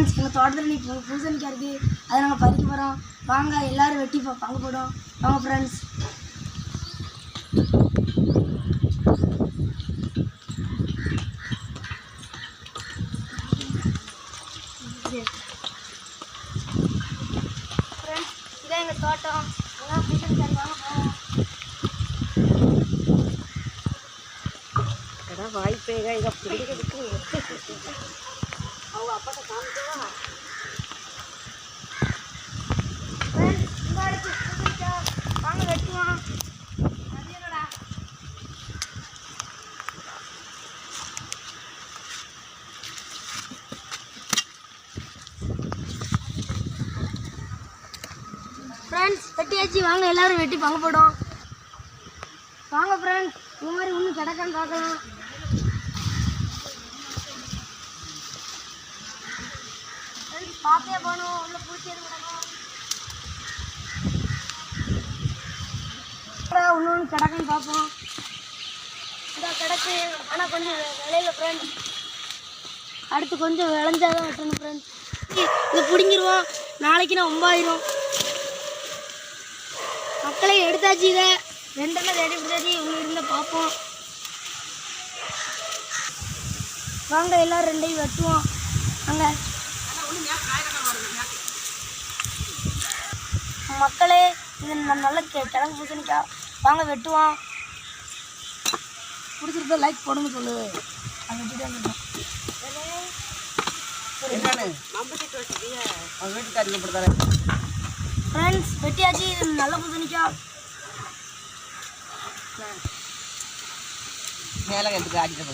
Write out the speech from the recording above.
Friends எங்கள் தோட்டத்தில் நீ பூசணிக்காய் இருக்குது அதை நாங்கள் பறிக்க போகிறோம் வாங்க எல்லாரும் வெட்டி பா- பங்கு போடும் வாங்க ஃப்ரெண்ட்ஸ் ஃப்ரெண்ட்ஸ் இதான் எங்கள் தோட்டம். எல்லாம் பூசணிக்காய் வாங்க போவோம். வாய்ப்பே இதை பிடிக்கிறதுக்கு. அவங்க காமிக்கவா ஃப்ரெண்ட்ஸ் வாங்க வெட்டுவோம் அது என்னடா ஃப்ரெண்ட்ஸ் வெட்டியாச்சு வாங்க எல்லாரும் வெட்டி பங்கு போடும் வாங்க ஃப்ரெண்ட்ஸ் இந்த மாதிரி இன்னும் கிடக்கான்னு பார்க்கலாம். பார்த்தே போகணும் உள்ள பூச்சி எதுவும் கிடக்கும் இன்னொன்று கிடக்குன்னு பார்ப்போம் இந்த கிடக்கு. ஆனால் கொஞ்சம் விளையில ஃப்ரெண்ட்ஸ் அடுத்து கொஞ்சம் விளைஞ்சாதான் வெட்டணும் ஃப்ரெண்ட்ஸ் இது பிடுங்கிடுவோம் நாளைக்கு நான் ஒம்பாயிரும். மக்களை எடுத்தாச்சு இதை. ரெண்டெல்லாம் தேடி பிடிச்சாச்சு இவங்க இருந்த பார்ப்போம் வாங்க எல்லாம் ரெண்டையும் வெட்டுவோம். வாங்க. மக்களே இது ந- நல்ல கெ- கிழங்கு பூசணிக்காய் வாங்க வெட்டுவோம். பிடிச்சிருந்தா லைக் போடுங்க சொல்லு. அது ஃப்ரெண்ட்ஸ் வெட்டியாச்சு. இது நல்ல பூசணிக்காய் மேலே எடுத்து ஆடிட்டு